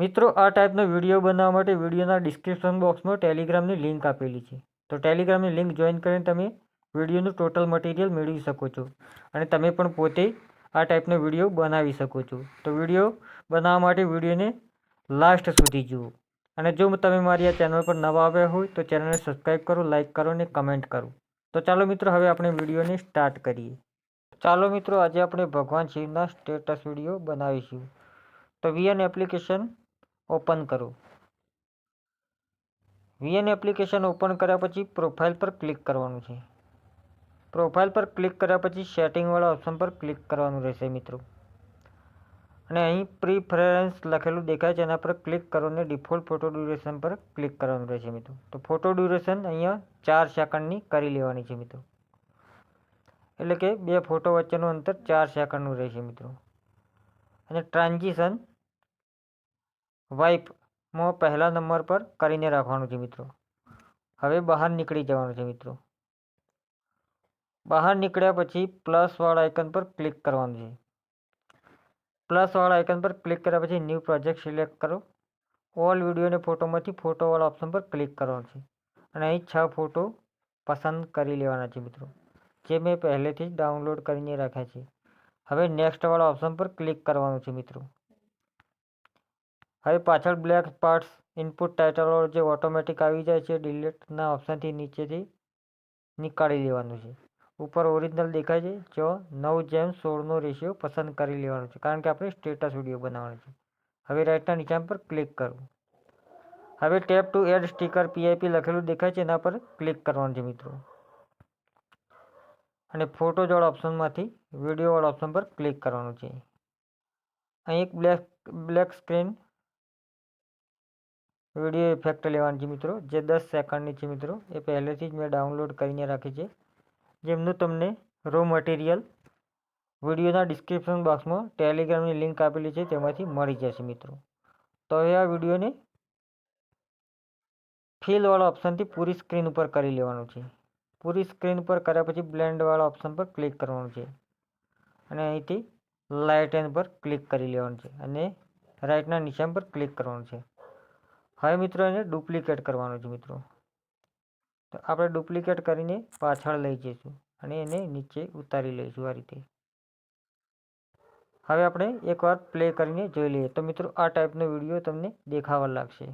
મિત્રો, આ ટાઈપનો વીડિયો બનાવવા માટે વિડીયોના ડિસ્ક્રિપ્શન બોક્સમાં ટેલિગ્રામની લિંક આપેલી છે. તો ટેલિગ્રામની લિંક જોઈન કરીને તમે વિડીયોનું ટોટલ મટીરિયલ મેળવી શકો છો અને તમે પણ પોતે આ ટાઈપનો વીડિયો બનાવી શકો છો. તો વીડિયો બનાવવા માટે વિડીયોને લાસ્ટ સુધી જુઓ. અને જો તમે મારી આ ચેનલ પર નવા આવ્યા હોય, તો ચેનલને સબસ્ક્રાઈબ કરો, લાઇક કરો અને કમેન્ટ કરો. તો ચાલો મિત્રો, હવે આપણે વિડીયોને સ્ટાર્ટ કરીએ. ચાલો મિત્રો, આજે આપણે ભગવાન શિવના સ્ટેટસ વીડિયો બનાવીશું. તો વીએન એપ્લિકેશન ઓપન કરો. વીએન એપ્લિકેશન ઓપન કર્યા પછી પ્રોફાઇલ પર ક્લિક કરવાનું છે. પ્રોફાઇલ પર ક્લિક કર્યા પછી સેટિંગવાળા ઓપ્શન પર ક્લિક કરવાનું રહેશે મિત્રો. અને અહીં પ્રીફરન્સ લખેલું દેખાય છે, એના પર ક્લિક કરો અને ડિફોલ્ટ ફોટો ડ્યુરેશન પર ક્લિક કરવાનું રહેશે મિત્રો. તો ફોટો ડ્યુરેશન અહીંયા ચાર સેકન્ડની કરી લેવાની છે મિત્રો. એટલે કે બે ફોટો વચ્ચેનું અંતર ચાર સેકન્ડનું રહેશે મિત્રો. અને ટ્રાન્ઝિશન વાઇપમાં પહેલા નંબર પર કરીને રાખવાનું છે મિત્રો. હવે બહાર નીકળી જવાનું છે મિત્રો. બહાર નીકળ્યા પછી પ્લસવાળા આઇકન પર ક્લિક કરવાનું છે. પ્લસવાળા આઇકન પર ક્લિક કર્યા પછી ન્યૂ પ્રોજેક્ટ સિલેક્ટ કરો. ઓલ વીડિયો અને ફોટોમાંથી ફોટોવાળા ઓપ્શન પર ક્લિક કરવાનું છે. અને અહીં છ ફોટો પસંદ કરી લેવાના છે મિત્રો. જે મેં પહેલેથી જ ડાઉનલોડ કરીને રાખ્યા છે. હવે નેક્સ્ટવાળા ઓપ્શન પર ક્લિક કરવાનું છે મિત્રો. હવે પાછળ બ્લેક પાર્ટ્સ ઇનપુટ ટાઇટલો જે ઓટોમેટિક આવી જાય છે ડિલીટના ઓપ્શનથી નીચેથી નીકાળી લેવાનું છે. ઉપર ઓરિજિનલ દેખાય છે, જો નવ જેમ સોળનો રેશિયો પસંદ કરી લેવાનો છે, કારણ કે આપણે સ્ટેટસ વીડિયો બનાવવાનો છે. હવે રાઇટના નીચા પર ક્લિક કરવું હવે tap to add sticker PIP લખેલું દેખાય છે, એના પર ક્લિક કરવાનું છે મિત્રો. અને ફોટોજવાળા ઓપ્શનમાંથી વિડીયોવાળા ઓપ્શન પર ક્લિક કરવાનું છે. અહીં એક black black screen video effect લેવાની છે મિત્રો. જે દસ સેકન્ડની છે મિત્રો. એ પહેલેથી જ મેં ડાઉનલોડ કરીને રાખી છે. જેમનું તમને રો મટીરિયલ વિડીયોના ડિસ્ક્રિપ્શન બોક્સમાં ટેલિગ્રામની લિંક આપેલી છે, તેમાંથી મળી જશે મિત્રો. તો હવે આ વિડીયોને ફિલવાળા ઓપ્શનથી પૂરી સ્ક્રીન ઉપર કરી લેવાનું છે. પૂરી સ્ક્રીન ઉપર કર્યા પછી બ્લેન્ડવાળા ઓપ્શન પર ક્લિક કરવાનું છે. અને અહીંથી લાઇટ એન પર ક્લિક કરી લેવાનું છે. અને રાઇટના નિશાન પર ક્લિક કરવાનું છે. હવે મિત્રો એને ડુપ્લિકેટ કરવાનું છે મિત્રો. તો આપણે ડુપ્લિકેટ કરીને પાછળ લઈ જઈશું અને એને નીચે ઉતારી લઈશું આ રીતે. હવે આપણે એકવાર પ્લે કરીને જોઈ લઈએ. તો મિત્રો આ ટાઈપનો વીડિયો તમને દેખાવા લાગશે.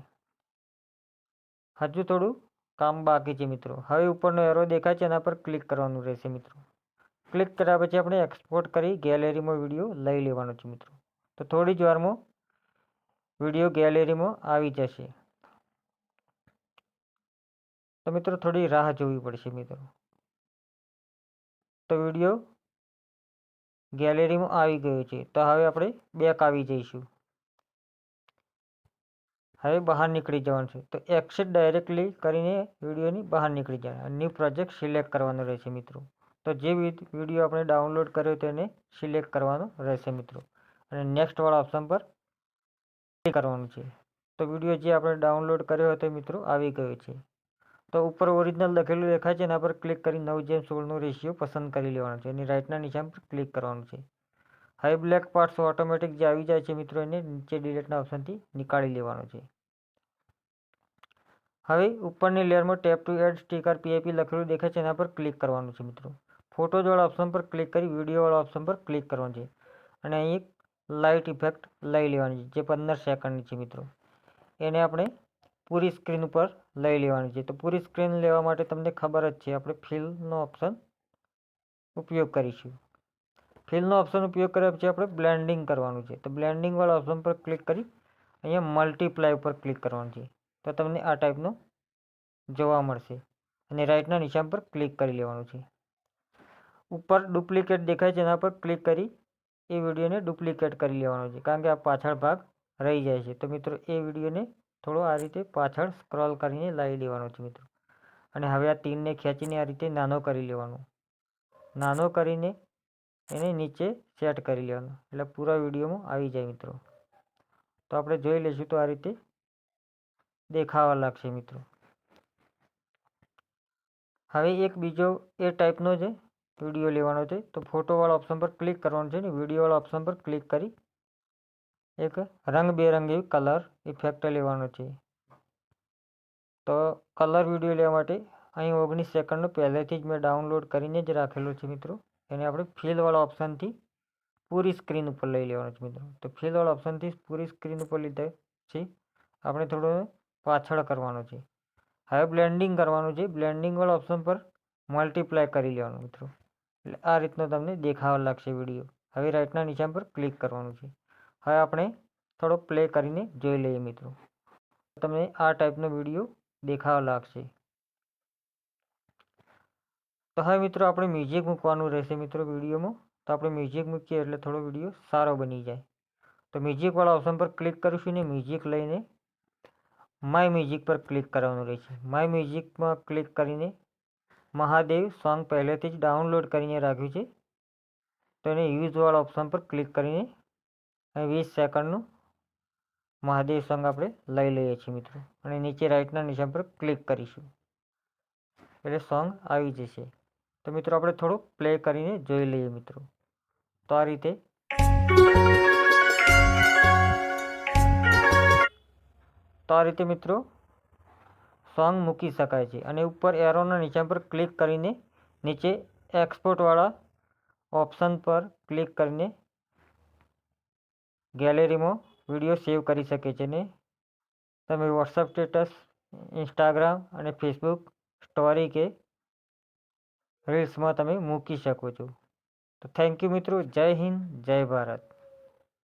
હજુ થોડું કામ બાકી છે મિત્રો. હવે ઉપરનો એરો દેખાય છે એના પર ક્લિક કરવાનું રહેશે મિત્રો. ક્લિક કર્યા પછી આપણે એક્સપોર્ટ કરી ગેલેરીમાં વીડિયો લઈ લેવાનો છે મિત્રો. તો થોડી જ વારમાં વીડિયો ગેલેરીમાં આવી જશે. તો મિત્રો થોડી રાહ જોવી પડશે મિત્રો. તો વીડિયો ગેલેરીમાં આવી ગયો છે. તો હવે આપણે બેક આવી જઈશું. હવે બહાર નીકળી જવાનું છે. તો એક્સેટ ડાયરેક્ટલી કરીને વિડીયોની બહાર નીકળી જવાનું. ન્યૂ પ્રોજેક્ટ સિલેક્ટ કરવાનો રહેશે મિત્રો. તો જે વીડિયો આપણે ડાઉનલોડ કર્યો તેને સિલેક્ટ કરવાનો રહેશે મિત્રો. અને નેક્સ્ટવાળા ઓપ્શન પર કરવાનું છે. તો વીડિયો જે આપણે ડાઉનલોડ કર્યો હતો મિત્રો, આવી ગયો છે. તો ઉપર ઓરિજિનલ લખેલું દેખાય છે, એના પર ક્લિક કરી નવ જેમ સોળનો રેશિયો પસંદ કરી લેવાનો છે. એની રાઇટના નિશાન પર ક્લિક કરવાનું છે. હવે બ્લેક પાર્ટ્સ ઓટોમેટિક જે આવી જાય છે મિત્રો, એને નીચે ડિલેટના ઓપ્શનથી નીકાળી લેવાનો છે. હવે ઉપરની લેયરમાં tap to add sticker PIP લખેલું દેખાય છે, એના પર ક્લિક કરવાનું છે મિત્રો. ફોટોજવાળા ઓપ્શન પર ક્લિક કરી વિડીયોવાળા ઓપ્શન પર ક્લિક કરવાનું છે. અને અહીં લાઇટ ઇફેક્ટ લઈ લેવાની છે, જે પંદર સેકન્ડની છે મિત્રો. એને આપણે પૂરી સ્ક્રીન ઉપર લઈ લેવાની છે. તો પૂરી સ્ક્રીન લેવા માટે તમને ખબર જ છે, આપણે ફિલનો ઓપ્શન ઉપયોગ કરીશું. ફિલનો ઓપ્શન ઉપયોગ કર્યા પછી આપણે બ્લેન્ડિંગ કરવાનું છે. તો બ્લેન્ડિંગવાળા ઓપ્શન પર ક્લિક કરી અહીંયા મલ્ટીપ્લાય ઉપર ક્લિક કરવાનું છે. તો તમને આ ટાઈપનું જોવા મળશે. અને રાઇટના નિશાન પર ક્લિક કરી લેવાનું છે. ઉપર ડુપ્લિકેટ દેખાય છે, એના પર ક્લિક કરી એ વિડીયોને ડુપ્લિકેટ કરી લેવાનો છે, કારણ કે આ પાછળ ભાગ રહી જાય છે. તો મિત્રો, એ વિડીયોને થોડો આ રીતે પાછળ સ્ક્રોલ કરીને લાવી લેવાનો છે મિત્રો. અને હવે આ તીરને ખેંચીને આ રીતે નાનો કરી લેવાનો. નાનો કરીને એને નીચે સેટ કરી લેવાનો. એટલે પૂરા વિડીયોમાં આવી જાય મિત્રો. તો આપણે જોઈ લઈશું તો આ રીતે દેખાવા લાગશે મિત્રો. હવે એક બીજો એ ટાઈપનો છે વીડિયો લેવાનો છે, તો ફોટોવાળા ઓપ્શન પર ક્લિક કરવાનું છે ને વિડીયોવાળા ઓપ્શન પર ક્લિક કરી એક રંગબેરંગી કલર ઇફેક્ટ લેવાનો છે. તો કલર વીડિયો લેવા માટે અહીં ઓગણીસ સેકન્ડનો પહેલેથી જ મેં ડાઉનલોડ કરીને જ રાખેલો છે મિત્રો. એને આપણે ફિલવાળા ઓપ્શનથી પૂરી સ્ક્રીન ઉપર લઈ લેવાનો છે મિત્રો. તો ફિલવાળા ઓપ્શનથી પૂરી સ્ક્રીન ઉપર લીધા છે આપણે થોડો પાછળ કરવાનો છે. હવે બ્લેન્ડિંગ કરવાનું છે. બ્લેન્ડિંગવાળા ઓપ્શન પર મલ્ટીપ્લાય કરી લેવાનું મિત્રો. એટલે આ રીતનો તમને દેખાવા લાગશે વીડિયો. હવે રાઇટના નિશાન પર ક્લિક કરવાનું છે. હવે આપણે થોડો પ્લે કરીને જોઈ લઈએ મિત્રો. તમને આ ટાઈપનો વીડિયો દેખાવા લાગશે. તો હવે મિત્રો આપણે મ્યુઝિક મૂકવાનું રહેશે મિત્રો વિડીયોમાં. તો આપણે મ્યુઝિક મૂકીએ એટલે થોડો વીડિયો સારો બની જાય. તો મ્યુઝિકવાળા ઓપ્શન પર ક્લિક કરીશું ને મ્યુઝિક લઈને માય મ્યુઝિક પર ક્લિક કરવાનું રહેશે. માય મ્યુઝિકમાં ક્લિક કરીને મહાદેવ સોંગ પહેલેથી જ ડાઉનલોડ કરીને રાખ્યું છે. તો એને યુઝવાળા ઓપ્શન પર ક્લિક કરીને વીસ સેકન્ડનું મહાદેવ સોંગ આપણે લઈ લઈએ છીએ મિત્રો. અને નીચે રાઇટના નિશાન પર ક્લિક કરીશું. એટલે સોંગ આવી જશે. તો મિત્રો આપણે થોડું પ્લે કરીને જોઈ લઈએ મિત્રો. તો આ રીતે તો આ રીતે મિત્રો સોંગ મૂકી શકાય છે અને ઉપર એરોના નિશાન પર ક્લિક કરીને નીચે એક્સપોર્ટવાળા ઓપ્શન પર ક્લિક કરીને ગેલેરીમાં વીડિયો સેવ કરી શકે છે ને? તમે વોટ્સઅપ સ્ટેટસ, ઇન્સ્ટાગ્રામ અને ફેસબુક સ્ટોરી કે રીલ્સમાં તમે મૂકી શકો છો. તો થેન્ક યુ મિત્રો, જય હિન્દ, જય ભારત.